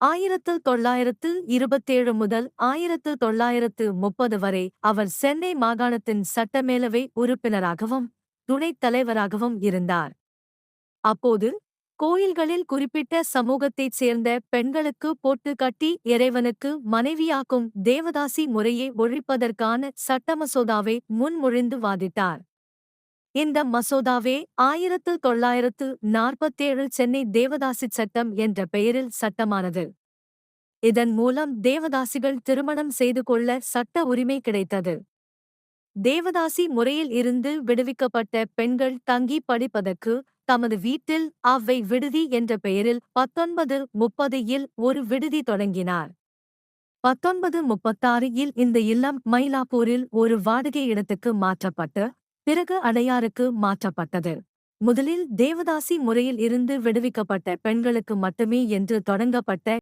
ஆயிரத்து தொள்ளாயிரத்து இருபத்தேழு முதல் ஆயிரத்து தொள்ளாயிரத்து முப்பது வரை அவர் சென்னை மாகாணத்தின் சட்டமேலவை உறுப்பினராகவும் துணைத் தலைவராகவும் இருந்தார். அப்போது கோயில்களில் குறிப்பிட்ட சமூகத்தைச் சேர்ந்த பெண்களுக்கு போட்டு கட்டி இறைவனுக்கு மனைவியாக்கும் தேவதாசி முறையை ஒழிப்பதற்கான சட்ட மசோதாவை முன்மொழிந்து வாதிட்டார். இந்த மசோதாவே ஆயிரத்து தொள்ளாயிரத்து நாற்பத்தேழு சென்னை தேவதாசி சட்டம் என்ற பெயரில் சட்டமானது. இதன் மூலம் தேவதாசிகள் திருமணம் செய்து கொள்ள சட்ட உரிமை கிடைத்தது. தேவதாசி முறையில் இருந்து விடுவிக்கப்பட்ட பெண்கள் தங்கி படிப்பதற்கு தமது வீட்டில் அவ்வை விடுதி என்ற பெயரில் பத்தொன்பது முப்பது இல் ஒரு விடுதி தொடங்கினார். பத்தொன்பது முப்பத்தாறு இல் இந்த இல்லம் மயிலாப்பூரில் ஒரு வாடகை இடத்துக்கு மாற்றப்பட்டு பிறகு அடையாருக்கு மாற்றப்பட்டது. முதலில் தேவதாசி முறையில் இருந்து விடுவிக்கப்பட்ட பெண்களுக்கு மட்டுமே என்று தொடங்கப்பட்ட